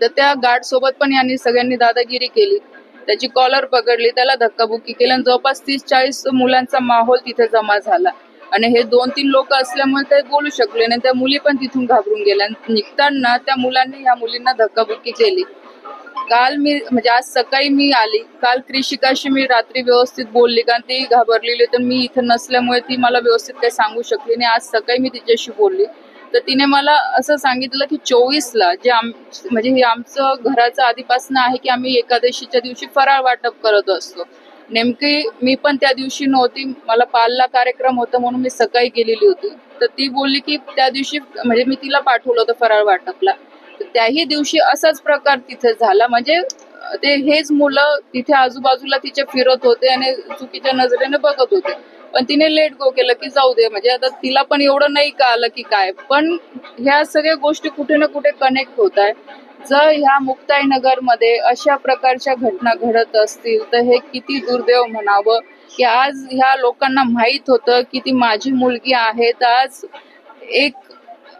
तर त्या गार्ड सोबत पण यांनी सगळ्यांनी दादागिरी केली. त्याची कॉलर पकडली त्याला धक्काबुक्की केली आणि जवळपास तीस चाळीस मुलांचा माहोल तिथे जमा झाला. आणि हे दोन तीन लोक असल्यामुळे ते बोलू शकले नाही. त्या मुली पण तिथून घाबरून गेल्या. निघताना त्या मुलांनी ह्या मुलींना धक्काबुक्की केली. काल मी म्हणजे आज सकाळी मी आली. काल कृषिकाशी मी रात्री व्यवस्थित बोलली कारण ती घाबरलेली तर मी इथं नसल्यामुळे ती मला व्यवस्थित काही सांगू शकली नाही. आज सकाळी मी तिच्याशी बोलली. तर तिने मला असं सांगितलं की चोवीसला जे आम म्हणजे हे आमचं घराचं आधीपासून आहे की आम्ही एकादशीच्या दिवशी फराळ वाटप करत असतो. नेमकी मी पण त्या दिवशी नव्हती मला पालला कार्यक्रम होता म्हणून मी सकाळी गेलेली होती. तर ती बोलली की त्या दिवशी म्हणजे मी तिला पाठवलं होतं फराळ वाटपला. तर त्याही दिवशी असाच प्रकार तिथे झाला. म्हणजे ते हेच मुलं तिथे आजूबाजूला तिचे फिरत होते आणि चुकीच्या नजरेने बघत होते. पण तिने लेट गो केलं की जाऊ दे. म्हणजे आता तिला पण एवढं नाही का आलं की काय. पण ह्या सगळ्या गोष्टी कुठे ना कुठे कनेक्ट होत आहे. जर ह्या मुक्ताईनगरमध्ये अशा प्रकारच्या घटना घडत असतील तर हे किती दुर्दैव म्हणावं? की आज ह्या लोकांना माहीत होतं की ती माझी मुलगी आहे तर आज एक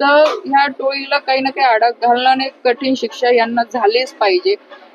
तर ह्या टोळीला काही ना काही आडा घालणं कठीण शिक्षा यांना झालीच पाहिजे.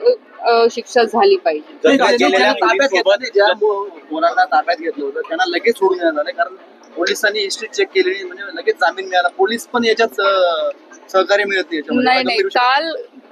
अ, शिक्षा झाली पाहिजे जर नाही, का ज्यांनी गेलेल्या त्यांना ताब्यात घेतलं मुलीसोबत ज्या मु- मुलांना ताब्यात घेतलं होतं त्यांना लगेच सोडून देण्यात आलं कारण पोलिसांनी हिस्ट्री चेक केली नाही, म्हणजे लगेच जामीन मिळाला पोलीस पण याच्यात अं, सहकार्य मिळत नाही याच्यामध्ये. नाही नाही. काल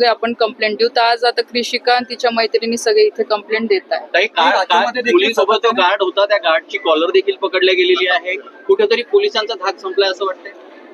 सगळे आपण कंप्लेंट देऊ. तर आज आता कृषिका आणि तिच्या मैत्रिणी सगळे इथे कंप्लेंट देत आहे काही राज्यामध्ये देखील मुलीसोबत गार्ड होता त्या गार्डची कॉलर देखील पकडल्या गेलेली आहे. कुठेतरी पोलिसांचा धाक संपलाय असं वाटतंय?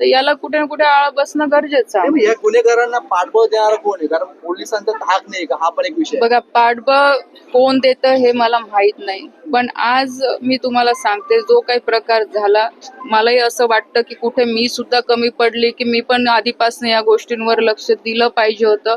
तर याला कुठे ना कुठे आळा बसणं गरजेचं आहे. नाही, या गुन्हेगारांना पाठबळ देणारा कोण आहे? कारण पोलिसांचा धाक नाही का? हा पण एक विषय आहे. बघा पाठबळ कोण देतं हे मला माहीत नाही. पण आज मी तुम्हाला सांगते जो काही प्रकार झाला मलाही असं वाटतं की कुठे मी सुद्धा कमी पडली की मी पण आधीपासून या गोष्टींवर लक्ष दिलं पाहिजे होतं.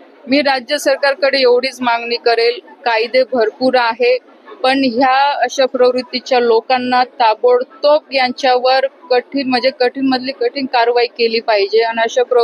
मी राज्य सरकारकडे एवढीच मागणी करेल कायदे भरपूर आहे पण ह्या अशा प्रवृत्तीच्या लोकांना ताबडतोब यांच्यावर कठीण म्हणजे कठीण मधली कठीण कारवाई केली पाहिजे. आणि अशा प्र